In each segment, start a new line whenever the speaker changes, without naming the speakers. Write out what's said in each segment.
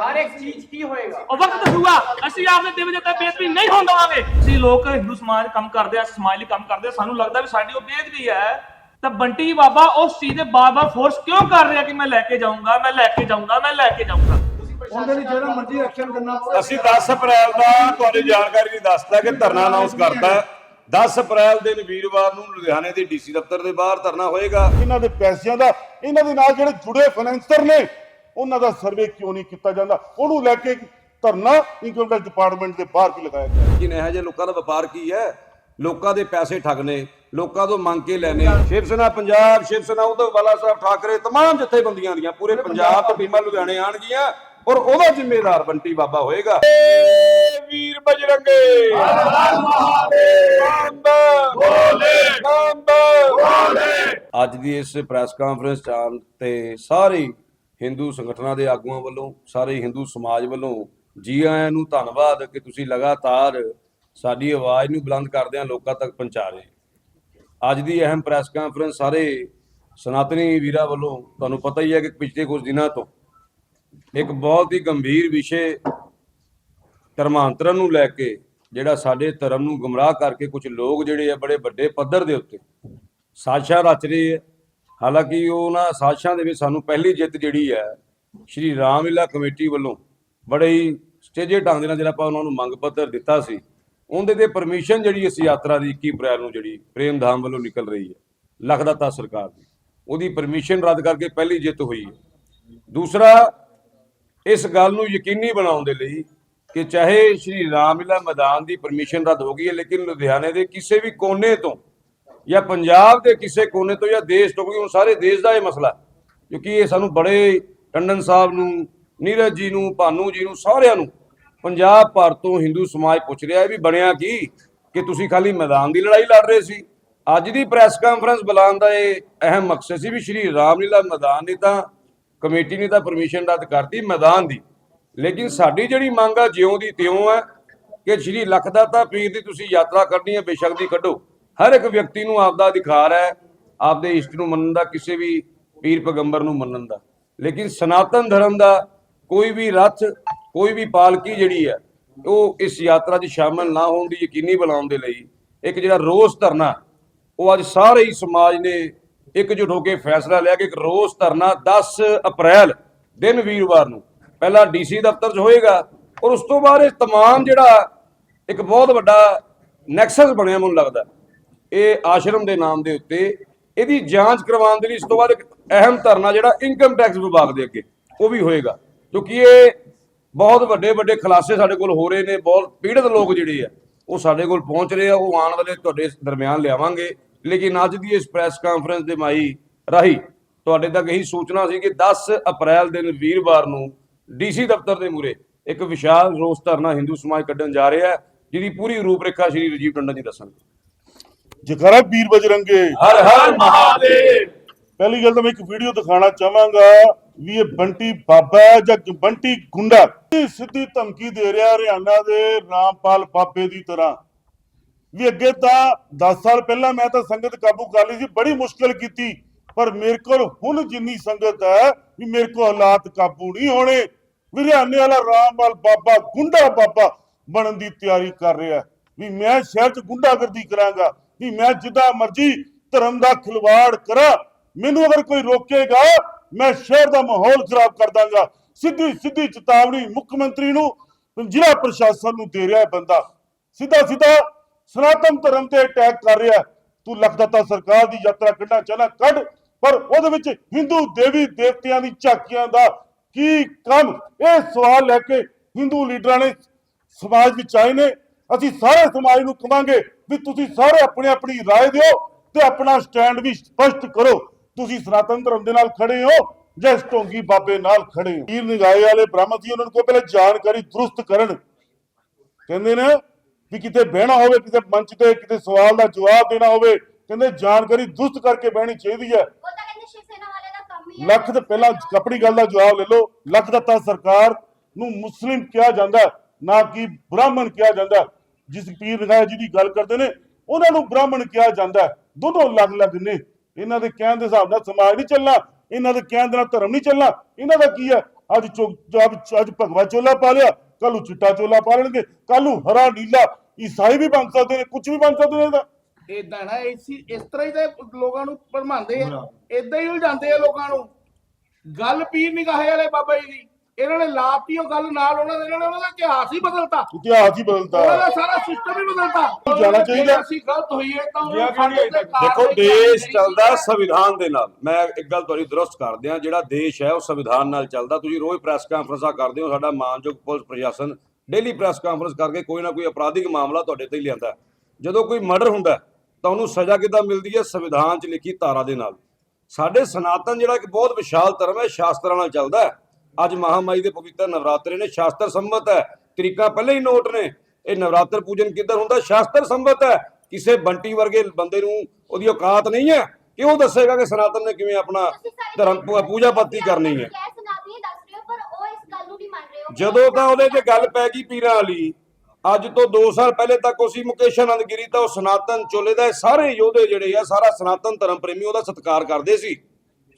ਹਰ ਇੱਕ ਚੀਜ਼ ਕੀ ਹੋਏਗਾ?
ਉਹ ਵਕਤ ਦੱਸੂਗਾ ਅਸੀਂ ਆਪਦੇ ਦੇਵੀ ਦੇਵਤਾ ਬੇਅਦਬੀ ਨਹੀਂ ਹੋਣ ਦੇਵਾਂਗੇ। ਅਸੀਂ ਲੋਕ ਹਿੰਦੂ ਸਮਾਜ ਕੰਮ ਕਰਦੇ ਆ ਸਮਾਜ ਲਈ ਕੰਮ ਕਰਦੇ ਆ। ਸਾਨੂੰ ਲੱਗਦਾ ਵੀ ਸਾਡੀ ਉਹ ਬੇਅਦਬੀ ਹੈ। ਤਾਂ ਬੰਟੀ ਬਾਬਾ ਉਸ ਚੀਜ਼ ਦੇ ਬਾਰ-ਬਾਰ ਫੋਰਸ ਕਿਉਂ ਕਰ ਰਿਹਾ ਕਿ ਮੈਂ ਲੈ ਕੇ ਜਾਊਂਗਾ ਮੈਂ ਲੈ ਕੇ ਜਾਊਂਗਾ ਮੈਂ ਲੈ ਕੇ ਜਾਊਂਗਾ?
ਉਹਦੇ ਲਈ ਜਿਹੜਾ ਮਰਜ਼ੀ ਐਕਸ਼ਨ ਕਰਨਾ ਪਵੇ।
ਅਸੀਂ 10 ਅਪ੍ਰੈਲ ਦਾ ਤੁਹਾਡੀ ਜਾਣਕਾਰੀ ਲਈ ਦੱਸਦਾ ਕਿ ਧਰਨਾ ਅਨਾਉਂਸ ਕਰਤਾ ਹੈ। 10 ਅਪ੍ਰੈਲ ਦਿਨ ਵੀਰਵਾਰ ਨੂੰ ਲੁਧਿਆਣੇ ਦੇ ਡੀਸੀ ਦਫ਼ਤਰ ਦੇ ਬਾਹਰ ਧਰਨਾ ਹੋਏਗਾ।
ਇਹਨਾਂ ਦੇ ਪੈਸਿਆਂ ਦਾ ਇਹਨਾਂ ਦੇ ਨਾਲ ਜਿਹੜੇ ਜੁੜੇ ਫਾਈਨੈਂਸਰ ਨੇ ਉਹਨਾਂ ਦਾ ਸਰਵੇ ਕਿਉਂ ਨਹੀਂ ਕੀਤਾ ਜਾਂਦਾ ਉਹਨੂੰ ਲੈ ਕੇ ਧਰਨਾ ਇਨਕਮ ਟੈਕਸ ਡਿਪਾਰਟਮੈਂਟ ਦੇ ਬਾਹਰ ਵੀ ਲਗਾਇਆ ਗਿਆ
ਕਿ ਇਹੋ ਜਿਹੇ ਲੋਕਾਂ ਦਾ ਵਪਾਰ ਕੀ ਹੈ ਲੋਕਾਂ ਦੇ ਪੈਸੇ ਠੱਗਨੇ ਲੋਕਾਂ ਤੋਂ ਮੰਗ ਕੇ ਲੈਣੇ ਸ਼ਿਵ ਸੈਨਾ ਪੰਜਾਬ ਸ਼ਿਵ ਸੈਨਾ ਉਧਰ ਵਾਲਾ ਸਾਹਿਬ ਠਾਕਰੇ तमाम ਜਥੇਬੰਦੀਆਂ ਦੀਆਂ ਪੂਰੇ ਪੰਜਾਬ ਤੋਂ ਟੀਮਾਂ ਲੁਧਿਆਣੇ ਆਣਗੀਆਂ ਔਰ ਉਹਦਾ ਜ਼ਿੰਮੇਦਾਰ ਬੰਟੀ ਬਾਬਾ ਹੋਏਗਾ ਏ ਵੀਰ ਬਜਰੰਗੇ ਹਰ ਹਰ ਮਹਾਦੇਵ ਬੋਲੇ ਅੱਜ ਦੀ ਇਸ ਪ੍ਰੈਸ ਕਾਨਫਰੰਸ ਚ ਆਉਣ ਤੇ ਸਾਰੇ ਹਿੰਦੂ ਸੰਗਠਨਾਂ ਦੇ ਆਗੂਆਂ ਵੱਲੋਂ, ਸਾਰੇ ਹਿੰਦੂ ਸਮਾਜ ਵੱਲੋਂ ਜੀ ਆਇਆਂ ਨੂੰ ਧੰਨਵਾਦ ਕਿ ਤੁਸੀਂ ਲਗਾਤਾਰ ਸਾਡੀ ਆਵਾਜ਼ ਨੂੰ ਬੁਲੰਦ ਕਰਦਿਆਂ ਲੋਕਾਂ ਤੱਕ ਪਹੁੰਚਾ ਰਹੇ ਅੱਜ ਦੀ ਅਹਿਮ ਪ੍ਰੈਸ ਕਾਨਫਰੰਸ ਸਾਰੇ ਸਨਾਤਨੀ ਵੀਰਾਂ ਵੱਲੋਂ ਤੁਹਾਨੂੰ ਪਤਾ ਹੀ ਹੈ ਕਿ ਪਿਛਲੇ ਕੁਝ ਦਿਨਾਂ ਤੋਂ ਇੱਕ ਬਹੁਤ ਹੀ ਗੰਭੀਰ ਵਿਸ਼ੇ ਧਰਮਾਂਤਰਨ ਨੂੰ ਲੈ ਕੇ ਜਿਹੜਾ ਸਾਡੇ ਧਰਮ ਨੂੰ ਗੁੰਮਰਾਹ ਕਰਕੇ ਕੁਝ ਲੋਕ ਜਿਹੜੇ ਆ ਬੜੇ ਵੱਡੇ ਪੱਧਰ ਦੇ ਉੱਤੇ ਸਾਜ਼ਿਸ਼ਾਂ ਰਚ ਰਹੇ ਹੈ ਹਾਲਾਂਕਿ ਉਹਨਾਂ ਸਾਜ਼ਿਸ਼ਾਂ ਦੇ ਵਿੱਚ ਸਾਨੂੰ ਪਹਿਲੀ ਜਿੱਤ ਜਿਹੜੀ ਹੈ, ਸ਼੍ਰੀ ਰਾਮਲੀਲਾ ਕਮੇਟੀ ਵੱਲੋਂ ਬੜੇ ਹੀ ਸਟੇਜੇ ਢੰਗ ਦੇ ਨਾਲ ਜਿਹੜਾ ਆਪਾਂ ਉਹਨਾਂ ਨੂੰ ਮੰਗ ਪੱਤਰ ਦਿੱਤਾ ਸੀ, ਉਹਦੇ ਤੇ ਪਰਮਿਸ਼ਨ ਜਿਹੜੀ ਇਸ ਯਾਤਰਾ ਦੀ 21 ਅਪ੍ਰੈਲ ਨੂੰ ਜਿਹੜੀ ਪ੍ਰੇਮ ਧਾਮ ਵੱਲੋਂ ਨਿਕਲ ਰਹੀ ਹੈ ਲਖਦਾਤਾ ਸਰਕਾਰ ਦੀ। ਉਹਦੀ ਪਰਮਿਸ਼ਨ ਰੱਦ ਕਰਕੇ ਪਹਿਲੀ ਜਿੱਤ ਹੋਈ ਹੈ। ਦੂਸਰਾ, ਇਸ ਗੱਲ ਨੂੰ ਯਕੀਨੀ ਬਣਾਉਣ ਦੇ ਲਈ ਕਿ ਚਾਹੇ ਸ਼੍ਰੀ ਰਾਮਲੀਲਾ ਮੈਦਾਨ ਦੀ ਪਰਮਿਸ਼ਨ ਰੱਦ ਹੋ ਗਈ ਹੈ, ਲੇਕਿਨ ਲੁਧਿਆਣੇ ਦੇ ਕਿਸੇ ਵੀ ਕੋਨੇ ਤੋਂ ਜਾਂ ਪੰਜਾਬ ਦੇ ਕਿਸੇ ਕੋਨੇ ਤੋਂ ਜਾਂ ਦੇਸ਼ ਤੋਂ ਕਿਉਂਕਿ ਸਾਰੇ ਦੇਸ਼ ਦਾ ਇਹ ਮਸਲਾ ਕਿਉਂਕਿ ਇਹ ਸਾਨੂੰ ਬੜੇ ਟੰਡਨ ਸਾਹਿਬ ਨੂੰ, ਨੀਰਜ ਜੀ ਨੂੰ, ਭਾਨੂ ਜੀ ਨੂੰ, ਸਾਰਿਆਂ ਨੂੰ ਪੰਜਾਬ ਭਰ ਤੋਂ ਹਿੰਦੂ ਸਮਾਜ ਪੁੱਛ ਰਿਹਾ ਹੈ ਵੀ ਬਣਿਆ ਕੀ ਕਿ ਤੁਸੀਂ ਖਾਲੀ ਮੈਦਾਨ ਦੀ ਲੜਾਈ ਲੜ ਰਹੇ ਸੀ। ਅੱਜ ਦੀ ਪ੍ਰੈਸ ਕਾਨਫਰੰਸ ਬੁਲਾਉਣ ਦਾ ਇਹ ਅਹਿਮ ਮਕਸਦ ਸੀ ਵੀ ਸ਼੍ਰੀ ਰਾਮਲੀਲਾ ਮੈਦਾਨ ਨੇ ਤਾਂ ਕਮੇਟੀ ਨੇ ਤਾਂ ਪਰਮਿਸ਼ਨ ਰੱਦ ਕਰਤੀ ਮੈਦਾਨ ਦੀ। ਲੇਕਿਨ ਸਾਡੀ ਜਿਹੜੀ ਮੰਗ ਆ ਜਿਉਂ ਦੀ ਤਿਉਂ ਹੈ ਕਿ ਸ਼੍ਰੀ ਲਖਦਾਤਾ ਪੀਰ ਦੀ ਤੁਸੀਂ ਯਾਤਰਾ ਕਰਨੀ ਹੈ, ਬੇਸ਼ੱਕ ਦੀ ਕੱਢੋ। ਹਰ ਇੱਕ ਵਿਅਕਤੀ ਨੂੰ ਆਪਦਾ ਅਧਿਕਾਰ ਹੈ ਆਪਦੇ ਇਸ਼ਟ ਨੂੰ ਮੰਨਣ ਦਾ ਕਿਸੇ ਵੀ ਪੀਰ ਪੈਗੰਬਰ ਨੂੰ ਮੰਨਣ ਦਾ ਲੇਕਿਨ ਸਨਾਤਨ ਧਰਮ ਦਾ ਕੋਈ ਵੀ ਰੱਥ ਕੋਈ ਵੀ ਪਾਲਕੀ ਜਿਹੜੀ ਹੈ ਉਹ ਇਸ ਯਾਤਰਾ 'ਚ ਸ਼ਾਮਲ ਨਾ ਹੋਣ ਦੀ ਯਕੀਨੀ ਬਣਾਉਣ ਦੇ ਲਈ ਇੱਕ ਜਿਹੜਾ ਰੋਸ ਧਰਨਾ ਉਹ ਅੱਜ ਸਾਰੇ ਹੀ ਸਮਾਜ ਨੇ ਇਕਜੁੱਟ ਹੋ ਕੇ ਫੈਸਲਾ ਲਿਆ ਕਿ ਇੱਕ ਰੋਸ ਧਰਨਾ 10 ਅਪ੍ਰੈਲ ਦਿਨ ਵੀਰਵਾਰ ਨੂੰ ਪਹਿਲਾਂ ਡੀਸੀ ਦਫ਼ਤਰ 'ਚ ਹੋਏਗਾ ਔਰ ਉਸ ਤੋਂ ਬਾਅਦ ਇਹ तमाम ਜਿਹੜਾ ਇੱਕ ਬਹੁਤ ਵੱਡਾ ਨੈਕਸਸ ਬਣਿਆ ਮੈਨੂੰ ਲੱਗਦਾ ਇਹ ਆਸ਼ਰਮ ਦੇ ਨਾਮ ਦੇ ਉੱਤੇ ਇਹਦੀ ਜਾਂਚ ਕਰਵਾਉਣ ਦੇ ਲਈ ਇਸ ਤੋਂ ਬਾਅਦ ਇੱਕ ਅਹਿਮ ਧਰਨਾ ਜਿਹੜਾ ਇਨਕਮ ਟੈਕਸ ਵਿਭਾਗ ਦੇ ਅੱਗੇ, ਉਹ ਵੀ ਹੋਏਗਾ। ਕਿਉਂਕਿ ਇਹ ਬਹੁਤ ਵੱਡੇ ਵੱਡੇ ਖੁਲਾਸੇ ਸਾਡੇ ਕੋਲ ਹੋ ਰਹੇ ਨੇ, ਬਹੁਤ ਪੀੜਤ ਲੋਕ ਜਿਹੜੇ ਆ, ਉਹ ਸਾਡੇ ਕੋਲ ਪਹੁੰਚ ਰਹੇ ਆ, ਉਹ ਆਉਣ ਵਾਲੇ ਤੁਹਾਡੇ ਦਰਮਿਆਨ ਲਿਆਵਾਂਗੇ। ਲੇਕਿਨ ਅੱਜ ਦੀ ਇਸ ਪ੍ਰੈਸ ਕਾਨਫਰੰਸ ਦੇ ਮਾਈ ਰਾਹੀਂ ਤੁਹਾਡੇ ਤੱਕ ਇਹੀ ਸੂਚਨਾ ਸੀ ਕਿ 10 ਅਪ੍ਰੈਲ ਦਿਨ ਵੀਰਵਾਰ ਨੂੰ ਡੀਸੀ ਦਫ਼ਤਰ ਦੇ ਮੂਰੇ ਇੱਕ ਵਿਸ਼ਾਲ ਰੋਸ ਧਰਨਾ ਹਿੰਦੂ ਸਮਾਜ ਕੱਢਣ ਜਾ ਰਿਹਾ ਹੈ ਜਿਹਦੀ ਪੂਰੀ ਰੂਪਰੇਖਾ ਸ਼੍ਰੀ ਰਜੀਵ ਟੰਡਨ ਜੀ ਦੱਸਣਗੇ।
ਜਗਰਾ ਵੀਰ ਬਜਰੰਗੇ
ਹਰ ਹਰ ਮਹਾਦੇਵ।
ਪਹਿਲੀ ਗੱਲ ਤਾਂ ਮੈਂ ਇੱਕ ਵੀਡੀਓ ਦਿਖਾਣਾ ਚਾਹਾਂਗਾ ਵੀ ਇਹ ਬੰਟੀ ਬਾਬਾ ਜਾਂ ਬੰਟੀ ਗੁੰਡਾ। ਸਿੱਧੀ ਧਮਕੀ ਦੇ ਰਿਹਾ ਹਰਿਆਣਾ ਦੇ ਰਾਮਪਾਲ ਬਾਬੇ ਦੀ ਤਰ੍ਹਾਂ। ਵੀ ਅੱਗੇ ਤਾਂ 10 ਸਾਲ ਪਹਿਲਾਂ ਮੈਂ ਤਾਂ ਸੰਗਤ ਕਾਬੂ ਕਰ ਲਈ ਸੀ ਬੜੀ ਮੁਸ਼ਕਲ ਕੀਤੀ। ਪਰ ਮੇਰੇ ਕੋਲ ਹੁਣ ਜਿੰਨੀ ਸੰਗਤ ਹੈ ਵੀ ਮੇਰੇ ਕੋਲ ਹਾਲਾਤ ਕਾਬੂ ਨਹੀਂ ਹੋਣੇ। ਵੀ ਹਰਿਆਣੇ ਵਾਲਾ ਰਾਮਪਾਲ ਬਾਬਾ ਗੁੰਡਾ ਬਾਬਾ ਬਣਨ ਦੀ ਤਿਆਰੀ ਕਰ ਰਿਹਾ ਵੀ ਮੈਂ ਸ਼ਹਿਰ 'ਚ ਗੁੰਡਾਗਰਦੀ ਕਰਾਂਗਾ। ਵੀ ਮੈਂ ਜਿੱਦਾਂ ਮਰਜ਼ੀ ਧਰਮ ਦਾ ਖਿਲਵਾੜ ਕਰਾਂ, ਮੈਨੂੰ ਅਗਰ ਕੋਈ ਰੋਕੇਗਾ, ਮੈਂ ਸ਼ਹਿਰ ਦਾ ਮਾਹੌਲ ਖਰਾਬ ਕਰ ਦਾਂਗਾ। ਸਿੱਧੀ ਸਿੱਧੀ ਚੇਤਾਵਨੀ ਮੁੱਖ ਮੰਤਰੀ ਨੂੰ, ਜ਼ਿਲ੍ਹਾ ਪ੍ਰਸ਼ਾਸਨ ਨੂੰ ਦੇ ਰਿਹਾ ਹੈ ਬੰਦਾ। ਸਿੱਧਾ ਸਿੱਧਾ ਸਨਾਤਨ ਧਰਮ ਤੇ ਅਟੈਕ ਕਰ ਰਿਹਾ ਤੂੰ ਲਖਦਾਤਾ ਸਰਕਾਰ ਦੀ ਯਾਤਰਾ ਕੱਢਣਾ ਚਾਹਨਾ ਕੱਢ, ਪਰ ਉਹਦੇ ਵਿੱਚ ਹਿੰਦੂ ਦੇਵੀ ਦੇਵਤਿਆਂ ਦੀ ਝਾਕੀਆਂ ਦਾ ਕੀ ਕੰਮ? ਇਹ ਸਵਾਲ ਲੈ ਕੇ ਹਿੰਦੂ ਲੀਡਰਾਂ ਨੇ ਸਮਾਜ ਵਿੱਚ ਆਏ ਨੇ। ਅਸੀਂ ਸਾਰੇ ਸਮਾਜ ਨੂੰ ਕਵਾਂਗੇ ਵੀ ਤੁਸੀਂ ਸਾਰੇ ਆਪਣੀ ਆਪਣੀ رائے ਦਿਓ ਤੇ ਆਪਣਾ ਸਟੈਂਡ ਵੀ ਸਪਸ਼ਟ ਕਰੋ ਤੁਸੀਂ ਸਨਾਤਨ ਧਰਮ ਦੇ ਨਾਲ ਖੜੇ ਹੋ ਜਾਂ ਇਸ ਢੋਂਗੀ ਬਾਬੇ ਨਾਲ ਖੜੇ ਹੋ ਪੀਰ ਨਿਗਾਹੇ ਵਾਲੇ ਬ੍ਰਾਹਮਣ ਜੀ ਉਹਨਾਂ ਨੂੰ ਕੋਈ ਪਹਿਲੇ ਜਾਣਕਾਰੀ ਦਰੁਸਤ ਕਰਨ ਕਹਿੰਦੇ ਨੇ ਵੀ ਕਿਤੇ ਬਹਿਣਾ ਹੋਵੇ ਕਿਤੇ ਮੰਚ ਤੇ ਕਿਤੇ ਸਵਾਲ ਦਾ ਜਵਾਬ ਦੇਣਾ ਹੋਵੇ ਕਹਿੰਦੇ ਜਾਣਕਾਰੀ ਦਰੁਸਤ ਕਰਕੇ ਬਹਿਣੀ ਚਾਹੀਦੀ ਹੈ
ਉਹ ਤਾਂ ਕਹਿੰਦੇ ਸ਼ਿਵ ਸੈਨਾ ਵਾਲੇ ਦਾ ਕੰਮ ਹੀ ਹੈ
ਲੱਖ ਤੇ ਪਹਿਲਾਂ ਆਪਣੀ ਗੱਲ ਦਾ ਜਵਾਬ ਲੈ ਲਓ ਲੱਖ ਦਿੱਤਾ ਸਰਕਾਰ ਨੂੰ ਮੁਸਲਿਮ ਕਿਹਾ ਜਾਂਦਾ ਹੈ, ਨਾ ਕਿ ਬ੍ਰਾਹਮਣ ਕਿਹਾ ਜਾਂਦਾ ਹੈ। ਜਿਸ ਪੀਰ ਨਿਗਾਹ ਜੀ ਦੀ ਗੱਲ ਕਰਦੇ ਨੇ ਉਹਨਾਂ ਨੂੰ ਬ੍ਰਾਹਮਣ ਕਿਹਾ ਜਾਂਦਾ। ਦੋਨੋਂ ਅਲੱਗ-ਅਲੱਗ ਨੇ। ਇਹਨਾਂ ਦੇ ਕਹਿਣ ਦੇ ਹਿਸਾਬ ਨਾਲ ਸਮਾਜ ਨਹੀਂ ਚੱਲਣਾ ਇਹਨਾਂ ਦੇ ਕਹਿਣ ਦੇ ਨਾਲ ਧਰਮ ਨਹੀਂ ਚੱਲਣਾ। ਇਹਨਾਂ ਦਾ ਕੀ ਹੈ? ਅੱਜ ਅੱਜ ਅੱਜ ਭਗਵਾ ਚੋਲਾ ਪਾ ਲਿਆ ਕੱਲ ਨੂੰ ਚਿੱਟਾ ਚੋਲਾ ਪਾ ਲੈਣਗੇ ਕੱਲ ਨੂੰ ਹਰਾ ਨੀਲਾ ਈਸਾਈ ਵੀ ਬਣ ਸਕਦੇ ਨੇ ਕੁਝ ਵੀ ਬਣ ਸਕਦੇ ਨੇ ਇਹਦਾ।
ਇਦਾਂ ਨਾ ਇਸੀ ਇਸ ਤਰ੍ਹਾਂ ਹੀ ਤੇ ਲੋਕਾਂ ਨੂੰ ਭਰਮਾਉਂਦੇ ਆ। ਇਦਾਂ ਹੀ ਉਲਝਾਉਂਦੇ ਆ ਲੋਕਾਂ ਨੂੰ। ਗੱਲ ਪੀਰ ਨਿਗਾਹੇ ਵਾਲੇ ਬਾਬਾ ਜੀ ਦੀ। ਇਹਨਾਂ ਨੇ ਲਾਤੀ ਉਹ ਗੱਲ ਨਾਲ ਉਹਨਾਂ ਦੇ ਇਹਨਾਂ ਨੇ ਉਹਨਾਂ ਦਾ ਇਤਿਹਾਸ ਹੀ ਬਦਲਤਾ।
ਇਤਿਹਾਸ ਹੀ ਬਦਲਤਾ।
ਉਹਨਾਂ ਦਾ ਸਾਰਾ ਸਿਸਟਮ ਹੀ ਬਦਲਤਾ।
ਜਾਣਾ ਚਾਹੀਦਾ।
ਜੇ ਅਸੀਂ ਗਲਤ ਹੋਈਏ ਤਾਂ ਉਹਨਾਂ ਨੂੰ ਸਾਡੇ ਤੇ
ਦੇਖੋ ਦੇਸ਼ ਚੱਲਦਾ
ਹੈ।
ਸੰਵਿਧਾਨ ਦੇ ਨਾਲ। ਮੈਂ ਇੱਕ ਗੱਲ ਤੁਹਾਡੀ ਦਰੁਸਤ ਕਰ ਦਿਆਂ ਜਿਹੜਾ ਦੇਸ਼ ਹੈ ਉਹ ਸੰਵਿਧਾਨ ਨਾਲ ਚੱਲਦਾ। ਤੁਸੀਂ ਰੋਜ਼ ਪ੍ਰੈਸ ਕਾਨਫਰੰਸਾਂ ਕਰਦੇ ਹੋ ਸਾਡਾ ਮਾਨਯੋਗ ਪੁਲਿਸ ਪ੍ਰਸ਼ਾਸਨ ਡੇਲੀ ਪ੍ਰੈਸ ਕਾਨਫਰੰਸ ਕਰਕੇ ਕੋਈ ਨਾ ਕੋਈ ਅਪਰਾਧਿਕ ਮਾਮਲਾ ਤੁਹਾਡੇ ਤੇ ਹੀ ਲਿਆਂਦਾ ਜਦੋਂ ਕੋਈ ਮਰਡਰ ਹੁੰਦਾ ਹੈ, ਤਾਂ ਉਹਨੂੰ ਸਜ਼ਾ ਕਿੱਦਾਂ ਮਿਲਦੀ ਹੈ? ਸੰਵਿਧਾਨ 'ਚ ਲਿਖੀ ਧਾਰਾ ਦੇ ਨਾਲ। ਸਾਡੇ ਸਨਾਤਨ ਜਿਹੜਾ ਇੱਕ ਬਹੁਤ ਵਿਸ਼ਾਲ ਧਰਮ ਹੈ ਸ਼ਾਸਤਰਾਂ ਨਾਲ ਚੱਲਦਾ ਹੈ। ਅੱਜ ਮਹਾਮਾਈ ਦੇ ਪਵਿੱਤਰ ਨਵਰਾਤਰੇ ਨੇ ਸ਼ਾਸਤਰ ਸੰਮਤ ਹੈ। ਤਰੀਕਾ ਪਹਿਲੇ ਹੀ ਨੋਟ ਨੇ। ਇਹ ਨਵਰਾਤਰ ਪੂਜਨ ਕਿੱਧਰ ਹੁੰਦਾ? ਸ਼ਾਸਤਰ ਸੰਮਤ ਹੈ। ਕਿਸੇ ਬੰਟੀ ਵਰਗੇ ਬੰਦੇ ਨੂੰ ਉਹਦੀ ਔਕਾਤ ਨਹੀਂ ਹੈ। ਕਿ ਉਹ ਦੱਸੇਗਾ ਕਿ ਸਨਾਤਨ ਨੇ ਕਿਵੇਂ ਆਪਣਾ ਧਰਮ ਪੂਜਾ ਪੱਤੀ ਕਰਨੀ ਹੈ। ਜਦੋਂ ਤਾਂ ਉਹਦੇ ਤੇ ਗੱਲ ਪੈ ਗਈ ਪੀਰਾਂ ਵਾਲੀ ਅੱਜ ਤੋਂ 2 ਸਾਲ ਪਹਿਲੇ ਤੱਕ ਉਸੀ ਮੁਕੇਸ਼ ਆਨੰਦ ਗਿਰੀ ਤਾਂ ਉਹ ਸਨਾਤਨ ਚੋਲੇ ਦਾ ਸਾਰੇ ਯੋਧੇ ਜਿਹੜੇ ਆ ਸਾਰਾ ਸਨਾਤਨ ਧਰਮ ਪ੍ਰੇਮੀ ਉਹਦਾ ਸਤਿਕਾਰ ਕਰਦੇ ਸੀ।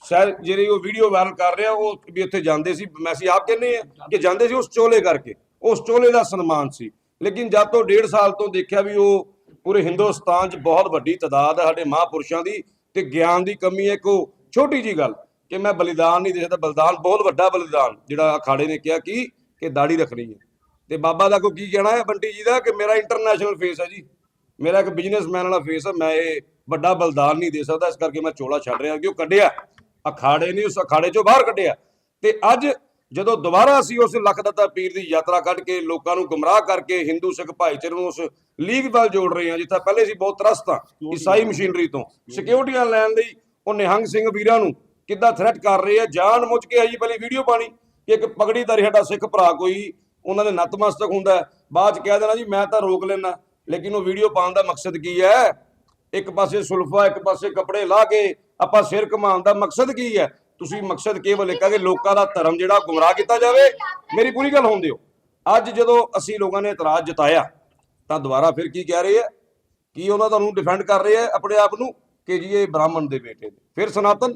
ਸ਼ਾਇਦ ਜਿਹੜੀ ਉਹ ਵੀਡੀਓ ਵਾਇਰਲ ਕਰ ਰਿਹਾ, ਉਹ ਵੀ ਉੱਥੇ ਜਾਂਦੇ ਸੀ, ਮੈਂ ਅਸੀਂ ਆਪ ਕਹਿੰਦੇ ਆ ਕਿ ਜਾਂਦੇ ਸੀ ਉਸ ਚੋਲੇ ਕਰਕੇ, ਉਸ ਚੋਲੇ ਦਾ ਸਨਮਾਨ ਸੀ। ਲੇਕਿਨ ਜਦ ਤੋਂ 1.5 ਸਾਲ ਤੋਂ ਦੇਖਿਆ ਵੀ ਉਹ ਪੂਰੇ ਹਿੰਦੁਸਤਾਨ 'ਚ ਬਹੁਤ ਵੱਡੀ ਤਾਦਾਦ ਹੈ ਸਾਡੇ ਮਹਾਪੁਰਸ਼ਾਂ ਦੀ ਤੇ ਗਿਆਨ ਦੀ ਕਮੀ ਹੈ ਕੋ ਛੋਟੀ ਜੀ ਗੱਲ ਕਿ ਮੈਂ ਬਲੀਦਾਨ ਨਹੀਂ ਦੇ ਬਲੀਦਾਨ ਬਹੁਤ ਵੱਡਾ ਬਲੀਦਾਨ, ਜਿਹੜਾ ਅਖਾੜੇ ਨੇ ਕਿਹਾ ਕਿ ਕਿ ਦਾੜੀ ਰੱਖਣੀ ਹੈ। ਤੇ ਬਾਬਾ ਦਾ ਕੋਈ ਕੀ ਕਹਿਣਾ ਹੈ ਬੰਟੀ ਜੀ ਦਾ ਕਿ ਮੇਰਾ ਇੰਟਰਨੈਸ਼ਨਲ ਫੇਸ ਹੈ ਜੀ। ਮੇਰਾ ਇੱਕ ਬਿਜ਼ਨਸਮੈਨ ਵਾਲਾ ਫੇਸ ਹੈ, ਮੈਂ ਇਹ ਵੱਡਾ ਬਲੀਦਾਨ ਨਹੀਂ ਦੇ ਸਕਦਾ, ਇਸ ਕਰਕੇ ਮੈਂ ਚੋਲਾ ਛੱਡ ਰਿਹਾ ਕਿ ਉਹ ਕੱਢਿਆ? ਅਖਾੜੇ ਨੇ ਉਸ ਅਖਾੜੇ ਚੋਂ ਬਾਹਰ ਕੱਢਿਆ। ਤੇ ਅੱਜ ਜਦੋਂ ਦੁਬਾਰਾ ਅਸੀਂ ਉਸ ਲਖਦੱਤਾ ਪੀਰ ਦੀ ਯਾਤਰਾ ਕੱਢ ਕੇ ਲੋਕਾਂ ਨੂੰ ਗੁੰਮਰਾਹ ਕਰਕੇ ਹਿੰਦੂ ਸਿੱਖ ਭਾਈਚਾਰੇ ਨੂੰ ਉਸ ਲੀਗ ਵੱਲ ਜੋੜ ਰਹੇ ਹਾਂ ਜਿੱਥੇ ਪਹਿਲੇ ਸੀ ਬਹੁਤ ਤਰਸਤ ਹਾਂ ਈਸਾਈ ਮਸ਼ੀਨਰੀ ਤੋਂ। ਸਿਕਿਉਰਿਟੀਆਂ ਲੈਣ ਲਈ ਉਹ ਨਿਹੰਗ ਸਿੰਘ ਵੀਰਾਂ ਨੂੰ ਕਿੱਦਾਂ ਥ੍ਰੈਟ ਕਰ ਰਹੇ ਆ ਜਾਣ ਮੁੱਝ ਕੇ ਆਈ ਪਹਿਲੀ ਵੀਡੀਓ ਪਾਣੀ ਕਿ ਇੱਕ ਪਗੜੀਦਾਰੀ ਸਾਡਾ ਸਿੱਖ ਭਰਾ ਕੋਈ ਉਹਨਾਂ ਦੇ ਨਤਮਸਤਕ ਹੁੰਦਾ। ਬਾਅਦ ਚ ਕਹਿ ਦੇਣਾ ਜੀ ਮੈਂ ਤਾਂ ਰੋਕ ਲੈਣਾ ਲੇਕਿਨ ਉਹ ਵੀਡੀਓ ਪਾਉਣ ਦਾ ਮਕਸਦ ਕੀ ਹੈ? ਇੱਕ ਪਾਸੇ ਸੁਲਫਾ ਇੱਕ ਪਾਸੇ ਕੱਪੜੇ ਲਾ ਕੇ ਆਪਾਂ ਸਿਰ ਘਮਾਉਣ ਦਾ ਮਕਸਦ ਕੀ ਹੈ? ਤੁਸੀਂ ਮਕਸਦ ਕੇਵਲ ਇੱਕ ਹੈ ਕਿ ਲੋਕਾਂ ਦਾ ਧਰਮ ਜਿਹੜਾ ਗੁੰਮਰਾਹ ਕੀਤਾ ਜਾਵੇ। ਮੇਰੀ ਪੂਰੀ ਗੱਲ ਹੋਣ ਦਿਓ। ਅੱਜ ਜਦੋਂ ਅਸੀਂ ਲੋਕਾਂ ਨੇ ਇਤਰਾਜ਼ ਜਤਾਇਆ ਤਾਂ ਦੁਬਾਰਾ ਫਿਰ ਕੀ ਕਹਿ ਰਹੇ ਆ? ਕੀ ਉਹਨਾਂ ਤੁਹਾਨੂੰ ਡਿਫੈਂਡ ਕਰ ਰਹੇ ਆ ਆਪਣੇ ਆਪ ਨੂੰ? ਕਿ ਜੀ ਇਹ ਬ੍ਰਾਹਮਣ ਦੇ ਬੇਟੇ ਨੇ। ਫਿਰ ਸਨਾਤਨ?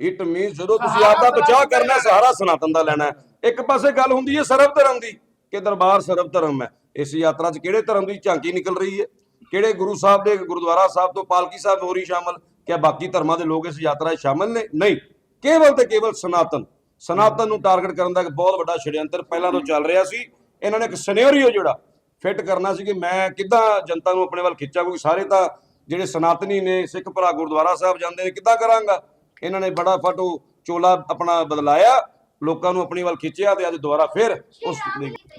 ਇਟ ਮੀਨਸ ਜਦੋਂ ਤੁਸੀਂ ਆਪ ਦਾ ਬਚਾਅ ਕਰਨਾ ਸਹਾਰਾ ਸਨਾਤਨ ਦਾ ਲੈਣਾ। ਇੱਕ ਪਾਸੇ ਗੱਲ ਹੁੰਦੀ ਹੈ ਸਰਬ ਧਰਮ ਦੀ ਕਿ ਦਰਬਾਰ ਸਰਬ ਧਰਮ ਹੈ। ਇਸ ਯਾਤਰਾ 'ਚ ਕਿਹੜੇ ਧਰਮ ਦੀ ਝਾਂਕੀ ਨਿਕਲ ਰਹੀ ਹੈ? ਕਿਹੜੇ ਗੁਰੂ ਸਾਹਿਬ ਦੇ ਗੁਰਦੁਆਰਾ ਸਾਹਿਬ ਤੋਂ ਪਾਲਕੀ ਸਾਹਿਬ ਹੋਰੀ ਸ਼ਾਮਲ? ਕਿਆ ਬਾਕੀ ਧਰਮਾਂ ਦੇ ਲੋਕ ਇਸ ਯਾਤਰਾ 'ਚ ਸ਼ਾਮਲ ਨੇ? ਨਹੀਂ। ਕੇਵਲ ਤੇ ਕੇਵਲ ਸਨਾਤਨ। ਸਨਾਤਨ ਨੂੰ ਟਾਰਗੇਟ ਕਰਨ ਦਾ ਇੱਕ ਬਹੁਤ ਵੱਡਾ ਛੜਯੰਤਰ ਪਹਿਲਾਂ ਤੋਂ ਚੱਲ ਰਿਹਾ ਸੀ। ਇਹਨਾਂ ਨੇ ਇੱਕ ਸਿਨੈਰੀਓ ਜਿਹੜਾ ਫਿੱਟ ਕਰਨਾ ਸੀ ਕਿ ਮੈਂ ਕਿੱਦਾਂ ਜਨਤਾ ਨੂੰ ਆਪਣੇ ਵੱਲ ਖਿੱਚਾਂ? ਕਿਉਂਕਿ ਸਾਰੇ ਤਾਂ ਜਿਹੜੇ ਸਨਾਤਨੀ ਨੇ ਸਿੱਖ ਭਰਾ ਗੁਰਦੁਆਰਾ ਸਾਹਿਬ ਜਾਂਦੇ ਨੇ ਕਿੱਦਾਂ ਕਰਾਂਗਾ? ਇਹਨਾਂ ਨੇ ਬੜਾ ਫਟੋ ਚੋਲਾ ਆਪਣਾ ਬਦਲਾਇਆ। ਲੋਕਾਂ ਨੂੰ ਆਪਣੀ ਵੱਲ ਖਿੱਚਿਆ ਤੇ ਅੱਜ ਦੁਬਾਰਾ ਫਿਰ ਉਸ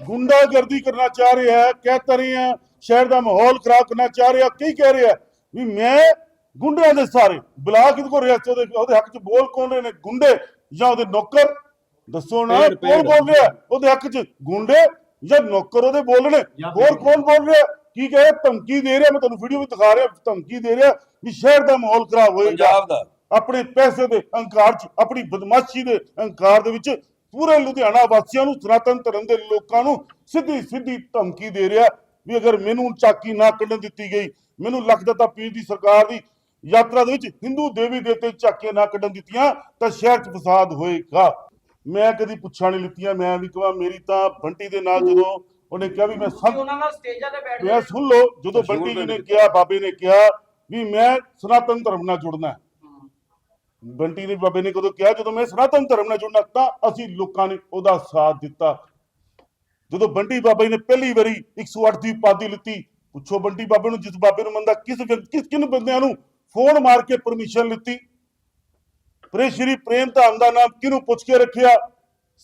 ਗੁੰਡਾਗਰਦੀ ਕਰਨਾ ਚਾਹ ਰਿਹਾ ਹੈ ਕਹਿ ਰਹੇ ਆ ਸ਼ਹਿਰ ਦਾ ਮਾਹੌਲ ਖਰਾਬ ਕਰਨਾ ਚਾਹ ਰਿਹਾ ਕੀ ਕਹਿ ਰਿਹਾ? ਵੀ ਮੈਂ ਗੁੰਡਿਆਂ ਦੇ ਸਾਰੇ ਬੁਲਾ ਕਿਹਦੇ ਕੋ ਰਿਹਾ ਉਹਦੇ ਉਹਦੇ ਹੱਕ ਚ ਬੋਲ ਕੌਣ ਰਹੇ ਨੇ? ਗੁੰਡੇ ਜਾਂ ਉਹਦੇ ਨੌਕਰ? ਦੱਸੋ ਨਾ ਕੌਣ। ਬੋਲ ਰਿਹਾ? ਉਹਦੇ ਹੱਕ ਚ ਗੁੰਡੇ ਜਾਂ ਨੌਕਰ ਉਹਦੇ ਬੋਲਣੇ ਹੋਰ ਕੌਣ ਬੋਲ ਰਿਹਾ? ਕੀ ਕਹੇ ਧਮਕੀ ਦੇ ਰਿਹਾ ਮੈਂ ਤੁਹਾਨੂੰ ਵੀਡੀਓ ਵੀ ਦਿਖਾ ਰਿਹਾ ਧਮਕੀ ਦੇ ਰਿਹਾ ਵੀ ਸ਼ਹਿਰ ਦਾ ਮਾਹੌਲ ਖਰਾਬ ਹੋਏਗਾ।
ਪੰਜਾਬ ਦਾ।
ਆਪਣੇ ਪੈਸੇ ਦੇ ਅਹੰਕਾਰ 'ਚ ਆਪਣੀ ਬਦਮਾਸ਼ੀ ਦੇ ਅਹੰਕਾਰ ਦੇ ਵਿੱਚ ਪੂਰੇ ਲੁਧਿਆਣਾ ਵਾਸੀਆਂ ਨੂੰ ਸਨਾਤਨ ਧਰਮ ਦੇ ਲੋਕਾਂ ਨੂੰ ਸਿੱਧੀ ਸਿੱਧੀ ਧਮਕੀ ਦੇ ਰਿਹਾ। ਵੀ ਅਗਰ ਮੈਨੂੰ ਚਾਕੀ ਨਾ ਕੱਢਣ ਦਿੱਤੀ ਗਈ ਮੈਨੂੰ ਲੱਗਦਾ ਪੀਰ ਦੀ ਸਰਕਾਰ ਦੀ ਯਾਤਰਾ ਦੇ ਵਿੱਚ ਹਿੰਦੂ ਦੇਵੀ ਦੇਵਤੇ ਝਾਕੀਆਂ ਨਾ ਕੱਢਣ ਦਿੱਤੀਆਂ ਤਾਂ ਸ਼ਹਿਰ 'ਚ ਫਸਾਦ ਹੋਏਗਾ। ਮੈਂ ਕਦੀ ਪੁੱਛਾਂ ਨਹੀਂ ਲਿੱਤੀਆਂ ਮੈਂ ਵੀ ਕਹਾਂ ਮੇਰੀ ਤਾਂ ਬੰਟੀ ਦੇ ਨਾਲ ਜਦੋਂ ਉਹਨੇ ਕਿਹਾ ਵੀ ਮੈਂ ਸਭ
ਉਹਨਾਂ ਨਾਲ ਸਟੇਜਾਂ ਤੇ ਬੈਠ
ਮੈਂ ਸੁਣ ਲਓ ਜਦੋਂ ਬੰਟੀ ਜੀ ਨੇ। ਕਿਹਾ ਬਾਬੇ ਨੇ ਕਿਹਾ ਵੀ ਮੈਂ ਸਨਾਤਨ ਧਰਮ ਨਾਲ ਜੁੜਨਾ ਹੈ। ਬੰਟੀ ਨੇ ਬਾਬੇ ਨੇ ਕਦੋਂ ਕਿਹਾ ਜਦੋਂ ਮੈਂ ਸਨਾਤਨ ਧਰਮ ਨਾਲ ਜੁੜਨਾ ਤਾਂ ਅਸੀਂ ਲੋਕਾਂ ਨੇ ਉਹਦਾ ਸਾਥ ਦਿੱਤਾ। ਜਦੋਂ ਬੰਟੀ ਬਾਬਾ ਜੀ ਨੇ ਪਹਿਲੀ ਵਾਰੀ 108 ਦੀ ਉਪਾਧੀ ਲਿੱਤੀ ਪੁੱਛੋ ਬੰਟੀ ਬਾਬੇ ਨੂੰ ਜਿਸ ਬਾਬੇ ਨੂੰ ਮੰਨਦਾ ਕਿਸ ਕਿਸ ਕਿਨ ਬੰਦਿਆਂ ਨੂੰ ਫੋਨ ਮਾਰ ਕੇ ਪਰਮਿਸ਼ਨ ਲਿੱਤੀ? ਪ੍ਰੇ ਸ਼੍ਰੀ ਪ੍ਰੇਮ ਧਾਮ ਦਾ ਨਾਮ ਕਿਹਨੂੰ ਪੁੱਛ ਕੇ ਰੱਖਿਆ?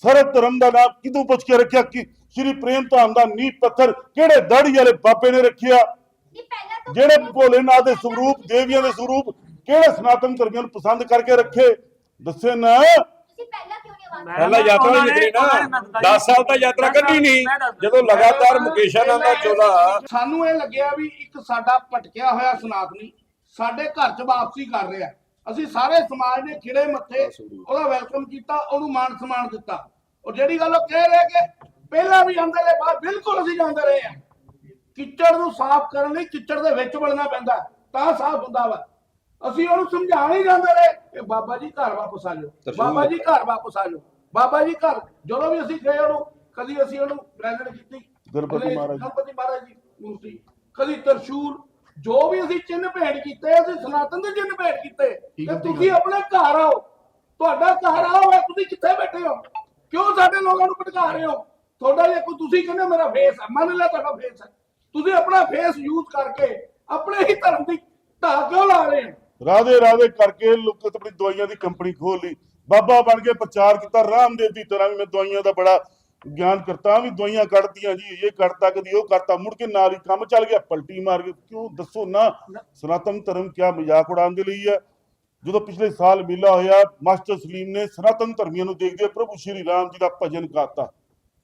ਸਰਬ ਧਰਮ ਦਾ ਨਾਮ ਕਿਹਨੂੰ ਪੁੱਛ ਕੇ ਰੱਖਿਆ? ਕਿ ਸ਼੍ਰੀ ਪ੍ਰੇਮ ਧਾਮ ਦਾ ਨੀਂਹ ਪੱਥਰ ਕਿਹੜੇ ਦਾੜੀ ਵਾਲੇ ਬਾਬੇ ਨੇ ਰੱਖਿਆ? ਜਿਹੜੇ ਭੋਲੇਨਾਥ ਦੇ ਸਰੂਪ ਦੇਵੀਆਂ ਦੇ ਸਰੂਪ ਕਿਹੜੇ ਸਨਾਤਨ ਧਰਮੀਆਂ ਨੂੰ ਪਸੰਦ ਕਰਕੇ ਰੱਖੇ? ਦੱਸੇ ਨਾ।
ਤੁਸੀਂ ਪਹਿਲਾਂ
ਯਾਤਰਾ
ਉਹਨਾਂ
ਨਹੀਂ
ਨੇ-
ਨਿਕਲੀ
ਨੇ
ਨਾ
ਮੈਂ
10 ਸਾਲ ਤਾਂ ਯਾਤਰਾ ਕੱਢੀ ਨਹੀਂ ਜਦੋਂ ਲਗਾਤਾਰ ਮੁਕੇਸ਼ ਆਨੰਦ ਦਾ ਚੋਲਾ
ਸਾਨੂੰ ਇਹ ਲੱਗਿਆ ਵੀ ਇੱਕ ਸਾਡਾ ਭਟਕਿਆ ਹੋਇਆ ਸਨਾਤਨੀ ਸਾਡੇ ਘਰ 'ਚ ਵਾਪਸੀ ਕਰ ਰਿਹਾ। ਅਸੀਂ ਸਾਰੇ ਸਮਾਜ ਨੇ ਖਿੜੇ ਮੱਥੇ ਉਹਦਾ ਵੈਲਕਮ ਕੀਤਾ ਉਹਨੂੰ ਮਾਣ ਸਨਮਾਨ ਦਿੱਤਾ। ਉਹ ਜਿਹੜੀ ਗੱਲ ਉਹ ਕਹਿ ਰਹੇ ਕਿ ਪਹਿਲਾਂ ਵੀ ਜਾਂਦੇ ਰਹੇ ਬਾਅਦ ਬਿਲਕੁਲ ਅਸੀਂ ਜਾਂਦੇ ਰਹੇ ਆ ਕਿੱਚੜ ਨੂੰ ਸਾਫ਼ ਕਰਨ ਲਈ ਕਿੱਚੜ ਦੇ ਵਿੱਚ ਵੜਨਾ ਪੈਂਦਾ ਤਾਂ ਸਾਫ਼ ਹੁੰਦਾ ਵਾ। ਅਸੀਂ ਉਹਨੂੰ ਸਮਝਾਉਣ ਹੀ ਜਾਂਦੇ ਰਹੇ ਕਿ ਬਾਬਾ ਜੀ ਘਰ ਵਾਪਸ ਆ ਜਾਓ। ਬਾਬਾ ਜੀ ਘਰ ਵਾਪਸ ਆ ਜਾਓ। ਬਾਬਾ ਜੀ ਘਰ ਜਦੋਂ ਵੀ ਅਸੀਂ ਗਏ ਉਹਨੂੰ ਕਦੀ ਅਸੀਂ ਉਹਨੂੰ ਬ੍ਰੈਂਡਡ ਕੀਤੀ।
ਗਣਪਤੀ ਮਹਾਰਾਜ।
ਗਣਪਤੀ ਮਹਾਰਾਜ ਦੀ ਮੂਰਤੀ। ਕਦੀ ਤਰਸ਼ੂਲ। ਜੋ ਵੀ ਅਸੀਂ ਚਿੰਨ੍ਹ ਭੇਟ ਕੀਤੇ ਅਸੀਂ ਸਨਾਤਨ ਦੇ ਚਿੰਨ੍ਹ ਭੇਟ ਕੀਤੇ ਤੇ ਤੁਸੀਂ ਆਪਣੇ ਘਰ ਆਓ। ਤੁਹਾਡਾ ਘਰ ਆਓ ਹੈ ਤੁਸੀਂ ਕਿੱਥੇ ਬੈਠੇ ਹੋ? ਕਿਉਂ ਸਾਡੇ ਲੋਕਾਂ ਨੂੰ ਭਟਕਾ ਰਹੇ ਹੋ? ਤੁਹਾਡਾ ਜੇ ਕੋਈ ਤੁਸੀਂ ਕਹਿੰਦੇ ਮੇਰਾ ਫੇਸ ਹੈ ਮੰਨ ਲਿਆ ਤੁਹਾਡਾ ਫੇਸ ਹੈ ਤੁਸੀਂ ਆਪਣਾ ਫੇਸ ਯੂਜ਼ ਕਰਕੇ ਆਪਣੇ ਹੀ ਧਰਮ ਦੀ ਢਾਹ ਕਿਉਂ ਲਾ ਰਹੇ ਹੋ।
ਰਾਧੇ ਰਾਧੇ ਕਰਕੇ ਲੋਕ ਆਪਣੀ ਦਵਾਈਆਂ ਦੀ ਕੰਪਨੀ ਖੋਲ ਲਈ। ਬਾਬਾ ਬਣ ਕੇ ਪ੍ਰਚਾਰ ਕੀਤਾ ਰਾਮਦੇਵ ਦੀ ਤਰ੍ਹਾਂ ਵੀ ਮੈਂ ਦਵਾਈਆਂ ਦਾ ਬੜਾ ਗਿਆਨ ਕਰਤਾ ਵੀ ਦਵਾਈਆਂ ਕੱਢਤੀਆਂ ਜੀ ਇਹ ਕੱਢਤਾ ਕਦੀ ਉਹ ਕਰਤਾ ਮੁੜ ਕੇ ਨਾਲ ਹੀ ਕੰਮ ਚੱਲ ਗਿਆ ਪਲਟੀ ਮਾਰ ਕੇ ਕਿਉਂ ਦੱਸੋ ਨਾ ਸਨਾਤਨ ਧਰਮ ਕਿਆ ਮਜ਼ਾਕ ਉਡਾਉਣ ਦੇ ਲਈ ਹੈ। ਜਦੋਂ ਪਿਛਲੇ ਸਾਲ ਮੇਲਾ ਹੋਇਆ ਮਾਸਟਰ ਸਲੀਮ ਨੇ ਸਨਾਤਨ ਧਰਮੀਆਂ ਨੂੰ ਦੇਖਦੇ ਪ੍ਰਭੂ ਸ਼੍ਰੀ ਰਾਮ ਜੀ ਦਾ ਭਜਨ ਗਾਤਾ।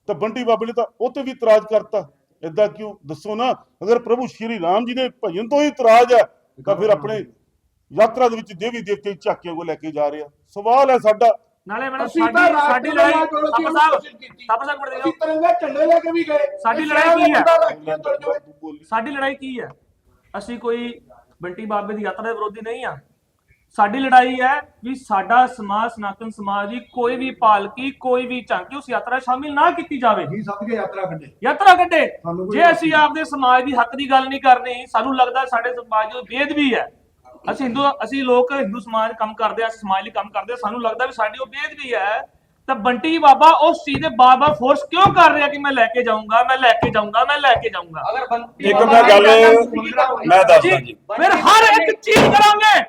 ਤਾਂ ਬੰਟੀ ਬਾਬੇ ਨੇ ਤਾਂ ਉਹ ਤੇ ਵੀ ਇਤਰਾਜ਼ ਕਰਤਾ। ਏਦਾਂ ਕਿਉਂ ਦੱਸੋ ਨਾ ਅਗਰ ਪ੍ਰਭੂ ਸ਼੍ਰੀ ਰਾਮ ਜੀ ਦੇ ਭਜਨ ਤੋਂ ਹੀ ਇਤਰਾਜ਼ ਹੈ ਤਾਂ ਫਿਰ ਆਪਣੇ ਯਾਤਰਾ ਦੇ ਵਿੱਚ ਦੇਵੀ ਦੇਵਤੇ ਦੀ ਝਾਕੀਆਂ ਕੋ ਲੈ ਕੇ ਜਾ ਰਿਹਾ ਸਵਾਲ ਹੈ ਸਾਡਾ।
ਨਾਲੇ ਮੈਡਮ
ਅਸੀਂ
ਸਾਡੀ
ਤਾਂ
ਲੜਾਈ
ਉਹਨੂੰ
ਸਾਹਿਬ। ਸੱਪ ਸਾਹਿਬ ਬੜੇ
ਅਸੀਂ ਤਿਰੰਗਾ ਝੰਡੇ ਲੈ ਕੇ ਵੀ ਗਏ।
ਸਾਡੀ ਲੜਾਈ ਕੀ ਹੈ? ਸਾਡੀ ਲੜਾਈ ਕੀ ਹੈ? ਅਸੀਂ ਕੋਈ ਬੰਟੀ ਬਾਬੇ ਦੀ ਯਾਤਰਾ ਦੇ ਵਿਰੋਧੀ ਨਹੀਂ ਆ। ਸਾਡੀ ਲੜਾਈ ਹੈ ਵੀ ਸਾਡਾ ਸਮਾਜ ਸਨਾਤਨ ਸਮਾਜ ਦੀ ਕੋਈ ਵੀ ਪਾਲਕੀ ਕੋਈ ਵੀ ਝਾਂਕੀ ਉਸ ਯਾਤਰਾ ਸ਼ਾਮਿਲ ਨਾ ਕੀਤੀ ਜਾਵੇ।
ਜੀ ਸੱਦ ਕੇ ਯਾਤਰਾ ਕੱਢੇ।
ਯਾਤਰਾ ਕੱਢੇ। ਜੇ ਅਸੀਂ ਆਪਦੇ ਸਮਾਜ ਦੀ ਹੱਕ ਦੀ ਗੱਲ ਨਹੀਂ ਕਰਨੀ ਸਾਨੂੰ ਲੱਗਦਾ ਸਾਡੇ ਸਮਾਜ ਦੇ ਵੇਦ ਵੀ ਹੈ। ਅਸੀਂ ਹਿੰਦੂ ਅਸੀਂ ਲੋਕ ਹਿੰਦੂ ਸਮਾਜ ਕੰਮ ਕਰਦੇ ਆ ਸਮਾਜ ਲਈ ਕੰਮ ਕਰਦੇ ਆ ਸਾਨੂੰ ਲੱਗਦਾ ਵੀ ਸਾਡੀ ਉਹ ਵੇਦ ਵੀ ਹੈ। ਤਾਂ ਬੰਟੀ ਬਾਬਾ ਉਸ ਚੀਜ਼ ਦੇ ਬਾਬਾ ਫੋਰਸ ਕਿਉਂ ਕਰ ਰਿਹਾ ਕਿ ਮੈਂ ਲੈ ਕੇ ਜਾਊਂਗਾ ਮੈਂ ਲੈ ਕੇ ਜਾਊਂਗਾ ਮੈਂ ਲੈ ਕੇ ਜਾਊਂਗਾ?
ਅਗਰ ਬੰਟੀ
ਇੱਕ ਮੈਂ ਗੱਲ ਮੈਂ ਦੱਸਦਾ ਜੀ।
ਫਿਰ ਹਰ ਇੱਕ ਚੀਜ਼ ਕਰਾਂਗੇ।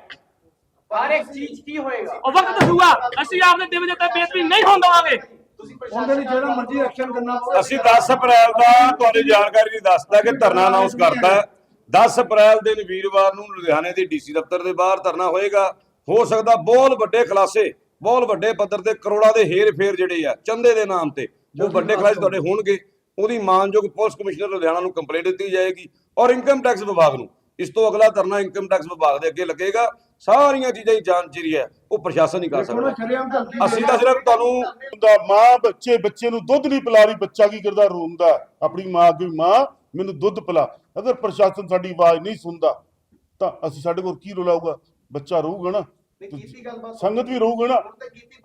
ਹਰ ਇੱਕ ਚੀਜ਼ ਕੀ ਹੋਏਗਾ?
ਉਹ ਵਕਤ ਦੱਸੂਗਾ ਅਸੀਂ ਆਪਦੇ ਦੇਵ ਦੇਵਤਾ ਬੇਇੱਜ਼ਤੀ ਨਹੀਂ ਹੋਣ ਦੇਵਾਂਗੇ।
ਤੁਸੀਂ
ਉਹਦੇ ਲਈ ਜਿਹੜਾ ਮਰਜ਼ੀ ਐਕਸ਼ਨ ਕਰਨਾ
ਅਸੀਂ 10 ਅਪ੍ਰੈਲ ਦਾ ਤੁਹਾਡੀ ਜਾਣਕਾਰੀ ਲਈ ਦੱਸਦਾ ਕਿ ਧਰਨਾ ਅਨਾਉਂਸ ਕਰਤਾ ਹੈ। 10 ਅਪ੍ਰੈਲ ਦਿਨ ਵੀਰਵਾਰ ਨੂੰ ਲੁਧਿਆਣੇ ਦੇ ਡੀਸੀ ਦਫ਼ਤਰ ਦੇ ਬਾਹਰ ਧਰਨਾ ਹੋਏਗਾ। ਹੋ ਸਕਦਾ ਬਹੁਤ ਵੱਡੇ ਖਲਾਸੇ ਬਹੁਤ ਵੱਡੇ ਪੱਧਰ ਤੇ ਕਰੋੜਾਂ ਦੇ ਹੇਰ ਫੇਰ ਜਿਹੜੇ ਆ ਚੰਦੇ ਦੇ ਨਾਮ ਤੇ ਉਹ ਵੱਡੇ ਖਲਾਸੇ ਤੁਹਾਡੇ ਹੋਣਗੇ। ਉਹਦੀ ਮਾਨਯੋਗ ਪੁਲਿਸ ਕਮਿਸ਼ਨਰ ਲੁਧਿਆਣਾ ਨੂੰ ਕੰਪਲੇਂਟ ਦਿੱਤੀ ਜਾਏਗੀ ਔਰ ਇਨਕਮ ਟੈਕਸ ਵਿਭਾਗ ਨੂੰ। ਇਸ ਤੋਂ ਅਗਲਾ ਧਰਨਾ ਇਨਕਮ ਟੈਕਸ ਵਿਭਾਗ ਦੇ ਅੱਗੇ ਲੱਗੇਗਾ। ਸਾਰੀਆਂ ਚੀਜ਼ਾਂ ਦੀ ਜਾਂਚ ਜਿਹੜੀ ਹੈ। ਉਹ ਪ੍ਰਸ਼ਾਸਨ ਹੀ ਕਰ ਸਕਦਾ। ਅਸੀਂ ਤਾਂ ਸਿਰਫ ਤੁਹਾਨੂੰ
ਦਾ ਮਾਂ ਬੱਚੇ ਬੱਚੇ ਨੂੰ ਦੁੱਧ ਨਹੀਂ ਪਿਲਾ ਰਹੀ ਬੱਚਾ ਕੀ ਕਰਦਾ? ਰੋਂਦਾ। ਆਪਣੀ ਮਾਂ ਅੱਗੇ ਮਾਂ ਮੈਨੂੰ ਦੁੱਧ ਪਿਲਾ। ਅਗਰ ਪ੍ਰਸ਼ਾਸਨ ਸਾਡੀ ਆਵਾਜ਼ ਨਹੀਂ ਸੁਣਦਾ ਤਾਂ ਅਸੀਂ ਸਾਡੇ ਕੋਲ ਕੀ ਰੋਲਾਊਗਾ ਬੱਚਾ ਰਹੂਗਾ ਨਾ। ਸੰਗਤ ਵੀ ਰਹੂਗਾ ਨਾ।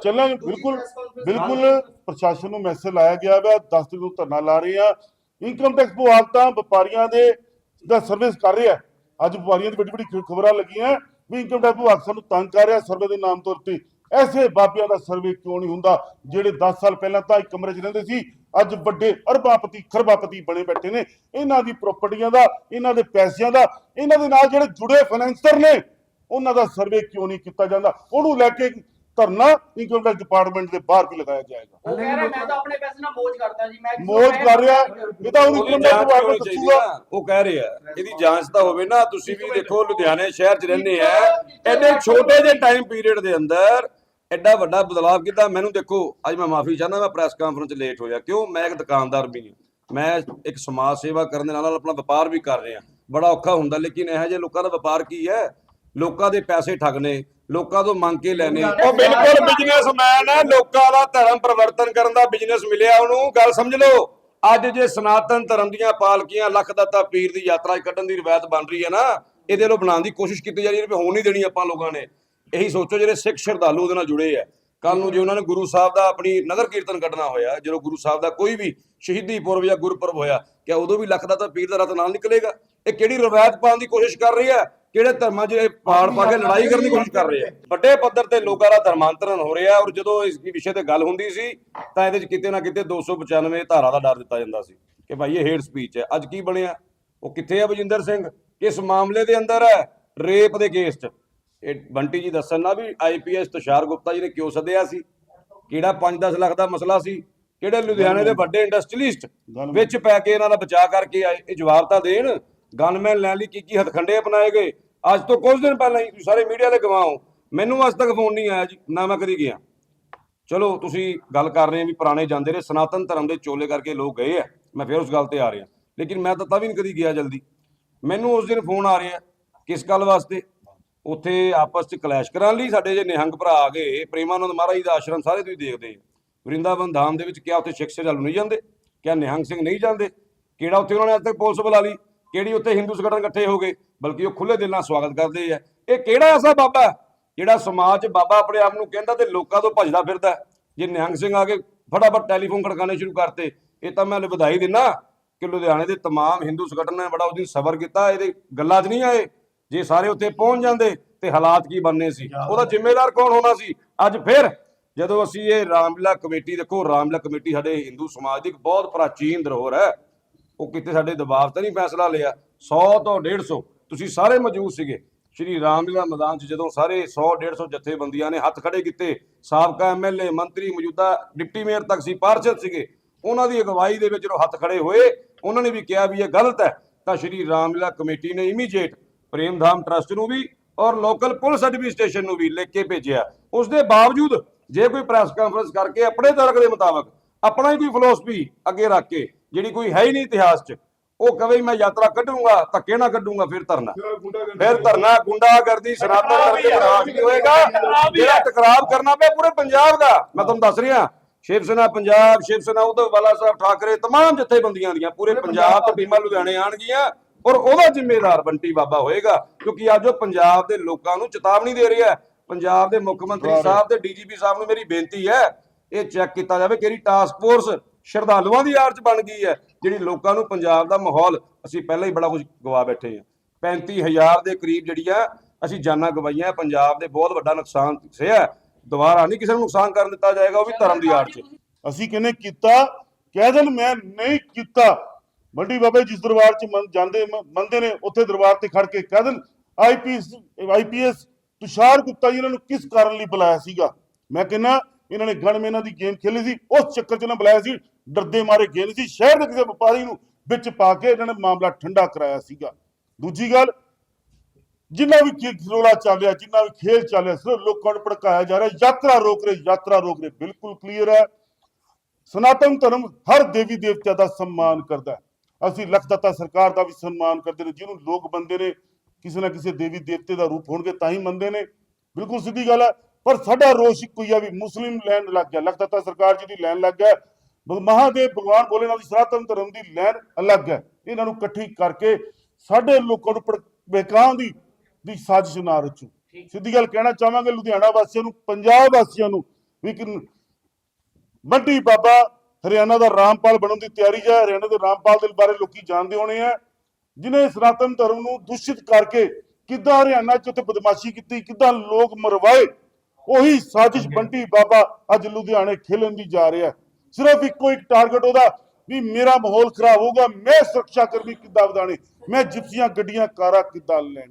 ਚੱਲਾਂਗੇ। ਬਿਲਕੁਲ ਬਿਲਕੁਲ ਪ੍ਰਸ਼ਾਸਨ ਨੂੰ ਮੈਸੇਜ ਲਾਇਆ ਗਿਆ ਵਾ। 10 ਤਰੀਕ ਨੂੰ ਧਰਨਾ ਲਾ ਰਹੇ ਆ ਇਨਕਮ ਟੈਕਸ ਵਿਭਾਗ ਤਾਂ ਵਪਾਰੀਆਂ ਦੇ ਦਾ ਸਰਵਿਸ ਕਰ ਰਿਹਾ। ਅੱਜ ਵਪਾਰੀਆਂ ਦੀ ਵੱਡੀ ਵੱਡੀ ਖਬਰਾਂ ਲੱਗੀਆਂ ਵੀ ਇਨਕਮ ਟੈਕਸ ਵਿਭਾਗ ਸਾਨੂੰ ਤੰਗ ਕਰ ਰਿਹਾ ਸਰਵੇ ਦੇ ਨਾਮ ਤੋਂ ਉੱਤੇ। ਐਸੇ ਬਾਬਿਆਂ ਦਾ ਸਰਵੇ ਕਿਉਂ ਨਹੀਂ ਹੁੰਦਾ? ਜਿਹੜੇ 10 ਸਾਲ ਪਹਿਲਾਂ ਤਾਂ ਇੱਕ ਕਮਰੇ 'ਚ ਰਹਿੰਦੇ ਸੀ, ਅੱਜ ਵੱਡੇ ਅਰਬਾਪਤੀ, ਖਰਬਾਪਤੀ ਬਣੇ ਬੈਠੇ ਨੇ। ਇਹਨਾਂ ਦੀ ਪ੍ਰਾਪਰਟੀਆਂ ਦਾ, ਇਹਨਾਂ ਦੇ ਪੈਸਿਆਂ ਦਾ, ਇਹਨਾਂ ਦੇ ਨਾਲ ਜਿਹੜੇ ਜੁੜੇ ਫਾਈਨੈਂਸਰ ਨੇ, ਉਹਨਾਂ ਦਾ ਸਰਵੇ ਕਿਉਂ ਨਹੀਂ ਕੀਤਾ ਜਾਂਦਾ? ਉਹਨੂੰ ਲੈ ਕੇ ਧਰਨਾ ਇਨਕਮ ਟੈਕਸ ਡਿਪਾਰਟਮੈਂਟ ਦੇ ਬਾਹਰ ਵੀ ਲਗਾਇਆ ਜਾਏਗਾ।
ਉਹ ਕਹਿ ਰਿਹਾ ਮੈਂ ਤਾਂ ਆਪਣੇ ਪੈਸੇ ਨਾਲ ਮੋਜ ਕਰਦਾ ਜੀ ਮੈਂ
ਮੋਜ ਕਰ ਰਿਹਾ ਇਹ ਤਾਂ ਉਹਨੂੰ
ਉਹਦੀ
ਇਨਕਮ ਟੈਕਸ
ਚਾਹੀਦੀ
ਦੱਸੂਗਾ
ਉਹ ਕਹਿ ਰਿਹਾ ਇਹਦੀ ਜਾਂਚ ਤਾਂ ਹੋਵੇ ਨਾ ਤੁਸੀਂ ਵੀ ਦੇਖੋ ਲੁਧਿਆਣੇ ਸ਼ਹਿਰ 'ਚ ਰਹਿੰਦੇ ਆ ਐਡੇ ਛੋਟੇ ਜਿਹੇ ਟਾਈਮ ਪੀਰੀਅਡ ਦੇ ਅੰਦਰ ਐਡਾ ਵੱਡਾ ਬਦਲਾਅ ਕੀਤਾ ਮੈਨੂੰ ਦੇਖੋ ਅੱਜ ਮੈਂ ਮਾਫੀ ਚਾਹੁੰਦਾ ਮੈਂ ਪ੍ਰੈਸ ਕਾਨਫਰੰਸ 'ਚ ਲੇਟ ਹੋਇਆ ਕਿਉਂ? ਮੈਂ ਇੱਕ ਦੁਕਾਨਦਾਰ ਵੀ ਹਾਂ ਮੈਂ ਇੱਕ ਸਮਾਜ ਸੇਵਾ ਕਰਨ ਦੇ ਨਾਲ ਨਾਲ ਆਪਣਾ ਵਪਾਰ ਵੀ ਕਰ ਰਿਹਾ ਬੜਾ ਔਖਾ ਹੁੰਦਾ ਲੇਕਿਨ ਇਹੋ ਜਿਹੇ ਲੋਕਾਂ ਦਾ ਵਪਾਰ ਕੀ ਹੈ? ਲੋਕਾਂ ਦੇ ਪੈਸੇ ਠੱਗਨੇ ਲੋਕਾਂ ਤੋਂ ਮੰਗ ਕੇ ਲੈਣੇ। ਉਹ ਬਿਲਕੁਲ ਬਿਜ਼ਨਸਮੈਨ ਹੈ ਲੋਕਾਂ ਦਾ ਧਰਮ ਪਰਿਵਰਤਨ ਕਰਨ ਦਾ ਬਿਜ਼ਨਸ ਮਿਲਿਆ ਉਹਨੂੰ। ਗੱਲ ਸਮਝ ਲਓ ਅੱਜ ਜੇ ਸਨਾਤਨ ਧਰਮ ਦੀਆਂ ਪਾਲਕੀਆਂ ਲੱਖ ਦਾਤਾ ਪੀਰ ਦੀ ਯਾਤਰਾ 'ਚ ਕੱਢਣ ਦੀ ਰਵਾਇਤ ਬਣ ਰਹੀ ਹੈ ਨਾ ਇਹਦੇ ਲੋ ਬਣਾਉਣ ਦੀ ਕੋਸ਼ਿਸ਼ ਕੀਤੀ ਜਾ ਰਹੀ ਹੈ ਵੀ ਹੋਣ ਨਹੀਂ ਦੇਣੀ ਆਪਾਂ ਲੋਕਾਂ ਨੇ। ਇਹੀ ਸੋਚੋ ਜਿਹੜੇ ਸਿੱਖ ਸ਼ਰਧਾਲੂ ਉਹਦੇ ਨਾਲ ਜੁੜੇ ਆ। ਕੱਲ ਨੂੰ ਜੇ ਉਹਨਾਂ ਨੇ ਗੁਰੂ ਸਾਹਿਬ ਦਾ ਆਪਣੀ ਨਗਰ ਕੀਰਤਨ ਕੱਢਣਾ ਹੋਇਆ ਜਦੋਂ ਗੁਰੂ ਸਾਹਿਬ ਦਾ ਕੋਈ ਵੀ ਸ਼ਹੀਦੀ ਪੁਰਬ ਜਾਂ ਗੁਰਪੁਰਬ ਹੋਇਆ ਕਿ ਉਦੋਂ ਵੀ ਲੱਖ ਦਾਤਾ ਪੀਰ ਦਾ ਰਤ ਨਾਲ ਨਿਕਲੇਗਾ? ਇਹ ਕਿਹੜੀ ਰਵਾਇਤ ਪਾਉਣ ਦੀ ਕੋਸ਼ਿਸ਼ ਕਰ ਰਹੀ ਹੈ? ਕਿਹੜੇ ਧਰਮਾਂ 'ਚ ਪਾੜ ਪਾ ਕੇ ਲੜਾਈ ਕਰਨ ਦੀ ਕੋਸ਼ਿਸ਼ ਕਰ ਰਹੇ ਆ? ਵੱਡੇ ਪੱਧਰ ਤੇ ਲੋਕਾਂ ਦਾ ਧਰਮਾਂਤਰਨ ਹੋ ਰਿਹਾ ਔਰ ਜਦੋਂ ਇਸ ਵਿਸ਼ੇ ਤੇ ਗੱਲ ਹੁੰਦੀ ਸੀ ਤਾਂ ਇਹਦੇ 'ਚ ਕਿਤੇ ਨਾ ਕਿਤੇ 295 ਧਾਰਾ ਦਾ ਡਰ ਦਿੱਤਾ ਜਾਂਦਾ ਸੀ ਕਿ ਭਾਈ ਇਹ ਹੇਟ ਸਪੀਚ ਹੈ। ਅੱਜ ਕੀ ਬਣਿਆ? ਉਹ ਕਿੱਥੇ ਆ ਬਜਿੰਦਰ ਸਿੰਘ? ਕਿਸ ਮਾਮਲੇ ਦੇ ਅੰਦਰ ਹੈ? ਰੇਪ ਦੇ ਕੇਸ 'ਚ। ਇਹ ਬੰਟੀ ਜੀ ਦੱਸਣ ਨਾ ਵੀ ਆਈਪੀਐਸ ਤੁਸ਼ਾਰ ਗੁਪਤਾ ਜੀ ਨੇ ਕਿਉਂ ਸੱਦਿਆ ਸੀ? ਕਿਹੜਾ 5-10 ਲੱਖ ਦਾ ਮਸਲਾ ਸੀ? ਕਿਹੜੇ ਲੁਧਿਆਣੇ ਦੇ ਵੱਡੇ ਇੰਡਸਟਰੀਲਿਸਟ ਵਿੱਚ ਪੈ ਕੇ ਇਹਨਾਂ ਦਾ ਬਚਾਅ ਕਰਕੇ ਆਏ? ਇਹ ਜਵਾਬ ਤਾਂ ਦੇਣ। ਗਨਮੈਨ ਲੈਣ ਲਈ ਕੀ ਕੀ ਹਥਖੰਡੇ ਅਪਣਾਏ ਗਏ। ਅੱਜ ਤੋਂ ਕੁਝ ਦਿਨ ਪਹਿਲਾਂ ਹੀ ਤੁਸੀਂ ਸਾਰੇ ਮੀਡੀਆ ਦੇ ਗਵਾਓ ਮੈਨੂੰ ਅੱਜ ਤੱਕ ਫੋਨ ਨਹੀਂ ਆਇਆ ਜੀ, ਨਾ ਮੈਂ ਕਦੀ ਗਿਆ। ਚਲੋ, ਤੁਸੀਂ ਗੱਲ ਕਰ ਰਹੇ ਹੋ ਵੀ ਪੁਰਾਣੇ ਜਾਂਦੇ ਰਹੇ, ਸਨਾਤਨ ਧਰਮ ਦੇ ਚੋਲੇ ਕਰਕੇ ਲੋਕ ਗਏ ਆ। ਮੈਂ ਫਿਰ ਉਸ ਗੱਲ ਤੇ ਆ ਰਿਹਾ। ਲੇਕਿਨ ਮੈਂ ਤਾਂ ਤਾਂ ਵੀ ਨਹੀਂ ਕਦੀ ਗਿਆ ਜਲਦੀ। ਮੈਨੂੰ ਉਸ ਦਿਨ ਫੋਨ ਆ ਰਿਹਾ ਕਿਸ ਗੱਲ ਵਾਸਤੇ? ਉੱਥੇ ਆਪਸ ਚ ਕਲੈਸ਼ ਕਰਾਉਣ ਲਈ ਸਾਡੇ ਜੇ ਨਿਹੰਗ ਭਰਾ ਆ ਗਏ, ਪ੍ਰੇਮਾਨੰਦ ਮਹਾਰਾਜ ਜੀ ਦਾ ਆਸ਼ਰਮ ਸਾਰੇ ਤੁਸੀਂ ਦੇਖਦੇ ਵਰਿੰਦਾਵਨ ਧਾਮ ਦੇ ਵਿੱਚ ਕਿਆ ਉੱਥੇ ਸਿੱਖ ਸ਼ਰਧਾਲੂ ਨਹੀਂ ਜਾਂਦੇ, ਕਿਆ ਨਿਹੰਗ ਸਿੰਘ ਨਹੀਂ ਜਾਂਦੇ? ਕਿਹੜਾ ਉੱਥੇ ਉਹਨਾਂ ਨੇ ਅੱਜ ਤੱਕ ਪੁਲਿਸ ਬੁਲਾ ਲਈ? ਕਿਹੜੀ ਉੱਥੇ ਹਿੰਦੂ ਸੰਗਠਨ ਇਕੱਠੇ ਹੋ ਗਏ ਬਲਕਿ ਉਹ ਖੁੱਲੇ ਦਿਲ ਨਾਲ ਸਵਾਗਤ ਕਰਦੇ ਆ ਇਹ ਕਿਹੜਾ ਐਸਾ ਬਾਬਾ ਹੈ ਜਿਹੜਾ ਸਮਾਜ 'ਚ ਬਾਬਾ ਆਪਣੇ ਆਪ ਨੂੰ ਕਹਿੰਦਾ ਤੇ ਲੋਕਾਂ ਤੋਂ ਭੱਜਦਾ ਫਿਰਦਾ ਹੈ? ਜੇ ਨਿਹੰਗ ਸਿੰਘ ਆ ਕੇ ਫਟਾਫਟ ਟੈਲੀਫੋਨ ਖੜਕਾਣੇ ਸ਼ੁਰੂ ਕਰਤੇ ਇਹ ਤਾਂ ਮੈਂ ਵਧਾਈ ਦਿੰਨਾ ਕਿ ਲੁਧਿਆਣੇ ਦੇ तमाम ਹਿੰਦੂ ਸੰਗਠਨ ਨੇ ਬੜਾ ਉਸ ਦਿਨ ਸਬਰ ਕੀਤਾ ਇਹਦੇ ਗੱਲਾਂ 'ਚ ਨਹੀਂ ਆਏ ਜੇ ਸਾਰੇ ਉੱਥੇ ਪਹੁੰਚ ਜਾਂਦੇ ਤੇ ਹਾਲਾਤ ਕੀ ਬਣਨੇ ਸੀ ਉਹਦਾ ਜ਼ਿੰਮੇਵਾਰ ਕੌਣ ਹੋਣਾ ਸੀ ਅੱਜ ਫਿਰ ਜਦੋਂ ਅਸੀਂ ਇਹ ਰਾਮਲੀਲਾ ਕਮੇਟੀ ਦੇਖੋ ਰਾਮਲੀਲਾ ਕਮੇਟੀ ਸਾਡੇ ਹਿੰਦੂ ਸਮਾਜ ਦੀ ਇੱਕ ਬਹੁਤ ਪ੍ਰਾਚੀਨ ਧਰੋਹਰ ਹੈ ਉਹ ਕਿਤੇ ਸਾਡੇ ਦਬਾਅ ਤਾਂ ਨਹੀਂ ਫੈਸਲਾ ਲਿਆ। 100 ਤੋਂ 150 ਤੁਸੀਂ ਸਾਰੇ ਮੌਜੂਦ ਸੀਗੇ। ਸ਼੍ਰੀ ਰਾਮਲੀਲਾ ਮੈਦਾਨ 'ਚ ਜਦੋਂ ਸਾਰੇ 100 150 ਜਥੇਬੰਦੀਆਂ ਨੇ ਹੱਥ ਖੜੇ ਕੀਤੇ, ਸਾਬਕਾ ਐਮਐਲਏ ਮੰਤਰੀ ਮੌਜੂਦਾ ਡਿਪਟੀ ਮੇਅਰ ਤੱਕ ਸੀ, ਪਾਰਸ਼ਦ ਸੀਗੇ। ਉਹਨਾਂ ਦੀ ਅਗਵਾਈ ਦੇ ਵਿੱਚ ਜਦੋਂ ਹੱਥ ਖੜੇ ਹੋਏ, ਉਹਨਾਂ ਨੇ ਵੀ ਕਿਹਾ ਵੀ ਇਹ ਗਲਤ ਹੈ। ਤਾਂ ਸ਼੍ਰੀ ਰਾਮਲੀਲਾ ਕਮੇਟੀ ਨੇ ਇਮੀਡੀਏਟ ਪ੍ਰੇਮਧਾਮ ਟਰਸਟ ਨੂੰ ਵੀ ਔਰ ਲੋਕਲ ਪੁਲਿਸ ਐਡਮਿਨਿਸਟ੍ਰੇਸ਼ਨ ਨੂੰ ਵੀ ਲਿਖ ਕੇ ਭੇਜਿਆ। ਉਸ ਦੇ ਬਾਵਜੂਦ ਜੇ ਕੋਈ ਪ੍ਰੈਸ ਕਾਨਫਰੰਸ ਕਰਕੇ ਆਪਣੇ ਤਰਕ ਦੇ ਮੁਤਾਬਕ ਆਪਣਾ ਹੀ ਕੋਈ ਫਿਲਾਸਫੀ ਅੱਗੇ ਰੱਖ ਕੇ ਜਿਹੜੀ ਕੋਈ ਹੈ ਹੀ ਨਹੀਂ ਇਤਿਹਾਸ 'ਚ ਉਹ ਕਵੇ ਵੀ ਮੈਂ ਯਾਤਰਾ ਕੱਢੂੰਗਾ ਧੱਕੇ ਨਾ ਕੱਢੂੰਗਾ ਫਿਰ ਧਰਨਾ ਫਿਰ ਧਰਨਾ ਗੁੰਡਾਗਰਦੀ ਸ਼ਰਾਬਤ ਕਰਕੇ ਬਰਾਬਰ ਕੀ ਹੋਏਗਾ ਜਿਹੜਾ ਟਕਰਾਵ ਕਰਨਾ ਪਿਆ ਪੂਰੇ ਪੰਜਾਬ ਦਾ ਮੈਂ ਤੁਹਾਨੂੰ ਦੱਸ ਰਿਹਾ ਸ਼ਿਵ ਸੈਨਾ ਪੰਜਾਬ ਸ਼ਿਵ ਸੈਨਾ ਉਧਰ ਬਾਲਾ ਸਾਹਿਬ ਠਾਕਰੇ तमाम ਜਥੇਬੰਦੀਆਂ ਦੀਆਂ ਪੂਰੇ ਪੰਜਾਬ ਤੋਂ ਟੀਮਾਂ ਲੁਧਿਆਣੇ ਆਣਗੀਆਂ ਔਰ ਉਹਦਾ ਜ਼ਿੰਮੇਦਾਰ ਬੰਟੀ ਬਾਬਾ ਹੋਏਗਾ ਕਿਉਂਕਿ ਅੱਜ ਉਹ ਪੰਜਾਬ ਦੇ ਲੋਕਾਂ ਨੂੰ ਚੇਤਾਵਨੀ ਦੇ ਰਿਹਾ ਹੈ ਪੰਜਾਬ ਦੇ ਮੁੱਖ ਮੰਤਰੀ ਸਾਹਿਬ ਤੇ ਡੀਜੀਪੀ ਸਾਹਿਬ ਨੂੰ ਮੇਰੀ ਬੇਨਤੀ ਹੈ ਇਹ ਚੈੱਕ ਕੀਤਾ ਜਾਵੇ ਕਿਹੜੀ ਟਾਸਕ ਫੋਰਸ ਸ਼ਰਧਾਲੂਆਂ ਦੀ ਆੜ ਚ ਬਣ ਗਈ ਹੈ, ਜਿਹੜੀ ਲੋਕਾਂ ਨੂੰ ਪੰਜਾਬ ਦਾ ਮਾਹੌਲ ਅਸੀਂ ਪਹਿਲਾਂ ਹੀ ਬੜਾ ਕੁਝ ਗਵਾ ਬੈਠੇ ਹਾਂ। 35000 ਦੇ ਕਰੀਬ ਜਿਹੜੀਆਂ ਅਸੀਂ ਜਾਨਾਂ ਗਵਾਈਆਂ ਪੰਜਾਬ ਦੇ ਬਹੁਤ ਵੱਡਾ ਨੁਕਸਾਨ ਸਿਆ ਦੁਬਾਰਾ ਨਹੀਂ ਕਿਸੇ ਨੂੰ ਨੁਕਸਾਨ ਕਰਨ ਦਿੱਤਾ ਜਾਏਗਾ, ਉਹ ਵੀ ਧਰਮ ਦੀ ਆੜ ਚ
ਅਸੀਂ ਕਹਿੰਦੇ ਕੀਤਾ, ਕਹਿ ਦੇਣ ਮੈਂ ਨਹੀਂ ਕੀਤਾ। ਮੰਡੀ ਬਾਬੇ ਜਿਸ ਦਰਬਾਰ ਚ ਜਾਂਦੇ ਮੰਨਦੇ ਨੇ, ਉੱਥੇ ਦਰਬਾਰ ਤੇ ਖੜ ਕੇ ਕਹਿ ਦੇਣ ਆਈਪੀਐਸ ਆਈਪੀਐਸ ਤੁਸ਼ਾਰ ਗੁਪਤਾ ਜੀ ਇਹਨਾਂ ਨੂੰ ਕਿਸ ਕਾਰਨ ਲਈ ਬੁਲਾਇਆ ਸੀਗਾ? ਮੈਂ ਕਹਿੰਦਾ, ਇਹਨਾਂ ਨੇ ਗਣਮੇਨਾ ਦੀ ਗੇਮ ਖੇਲੀ ਸੀ, ਉਸ ਚੱਕਰ ਚ ਨਾ ਬੁਲਾਇਆ ਸੀ ਡਰਦੇ ਮਾਰੇ ਗਏ ਨਹੀਂ ਸੀ, ਸ਼ਹਿਰ ਦੇ ਕਿਸੇ ਵਪਾਰੀ ਨੂੰ ਵਿੱਚ ਪਾ ਕੇ ਇਹਨਾਂ ਨੇ ਮਾਮਲਾ ਠੰਡਾ ਕਰਾਇਆ ਸੀਗਾ। ਦੂਜੀ ਗੱਲ, ਜਿੰਨਾ ਵੀ ਖੇ- ਰੌਲਾ ਜਿੰਨਾ ਵੀ ਖੇਲ ਚੱਲ ਰਿਹਾ ਸਿਰਫ ਲੋਕਾਂ ਨੂੰ ਭੜਕਾਇਆ ਜਾ ਰਿਹਾ, ਯਾਤਰਾ ਰੋਕ ਰਹੇ, ਯਾਤਰਾ ਰੋਕ ਰਹੇ, ਬਿਲਕੁਲ ਕਲੀਅਰ ਹੈ। ਸਨਾਤਨ ਧਰਮ ਹਰ ਦੇਵੀ ਦੇਵਤਾ ਦਾ ਸਨਮਾਨ ਕਰਦਾ ਅਸੀਂ ਲਖਦਾਤਾ ਸਰਕਾਰ ਦਾ ਵੀ ਸਨਮਾਨ ਕਰਦੇ ਨੇ, ਜਿਹਨੂੰ ਲੋਕ ਬੰਦੇ ਨੇ, ਕਿਸੇ ਨਾ ਕਿਸੇ ਦੇਵੀ ਦੇਵਤੇ ਦਾ ਰੂਪ ਹੋਣਗੇ ਤਾਂ ਹੀ ਮੰਨਦੇ ਨੇ। ਬਿਲਕੁਲ ਸਿੱਧੀ ਗੱਲ ਹੈ, ਪਰ ਸਾਡਾ ਰੋਸ਼ ਇੱਕੋ ਹੀ ਆ ਵੀ ਮੁਸਲਿਮ ਲੈਣ ਲੱਗ ਗਿਆ, ਲਖਦਾਤਾ ਸਰਕਾਰ ਜੀ ਦੀ ਲੈਣ ਲੱਗ ਗਿਆ ਮਹਾਦੇਵ ਭਗਵਾਨ ਭੋਲੇਨਾਥ ਦੀ ਸਨਾਤਨ ਧਰਮ ਦੀ ਲੈਣ ਅਲੱਗ ਹੈ। ਇਹਨਾਂ ਨੂੰ ਇਕੱਠੀ ਕਰਕੇ ਸਾਡੇ ਲੋਕਾਂ ਨੂੰ ਬਹਿਕਾਉਣ ਦੀ ਦੀ ਸਾਜ਼ਿਸ਼ ਨਾ ਰਚੋ। ਸਿੱਧੀ ਗੱਲ ਕਹਿਣਾ ਚਾਹਾਂਗੇ ਲੁਧਿਆਣਾ ਵਾਸੀਆਂ ਨੂੰ ਪੰਜਾਬ ਵਾਸੀਆਂ ਨੂੰ ਵੀ ਕਿ ਬੰਟੀ ਬਾਬਾ ਹਰਿਆਣਾ ਦਾ ਰਾਮਪਾਲ ਬਣਨ ਦੀ ਤਿਆਰੀ ਹੈ। ਹਰਿਆਣਾ ਦੇ ਰਾਮਪਾਲ ਦੇ ਬਾਰੇ ਲੋਕੀ ਜਾਣਦੇ ਹੋਣੇ ਆ। ਜਿਨੇ ਸਨਾਤਨ ਧਰਮ ਨੂੰ ਦੂਸ਼ਿਤ ਕਰਕੇ ਕਿੱਦਾਂ ਹਰਿਆਣਾ 'ਚ ਉੱਥੇ ਬਦਮਾਸ਼ੀ ਕੀਤੀ ਕਿੱਦਾਂ ਲੋਕ ਮਰਵਾਏ ਉਹੀ ਸਾਜ਼ਿਸ਼ ਬੰਟੀ ਬਾਬਾ ਅੱਜ ਲੁਧਿਆਣੇ ਖੇਲਣ ਦੀ ਜਾ ਰਿਹਾ। ਸਿਰਫ ਇੱਕੋ ਇੱਕ ਟਾਰਗੇਟ ਉਹਦਾ ਵੀ ਮੇਰਾ ਮਾਹੌਲ ਖਰਾਬ ਹੋਊਗਾ, ਮੈਂ ਸੁਰੱਖਿਆ ਕਰਮੀ ਕਿੱਦਾਂ ਵਧਾਣੇ ਮੈਂ ਜਿਪਸੀਆਂ, ਗੱਡੀਆਂ, ਕਾਰਾਂ ਕਿੱਦਾਂ ਲੈਣੀਆਂ।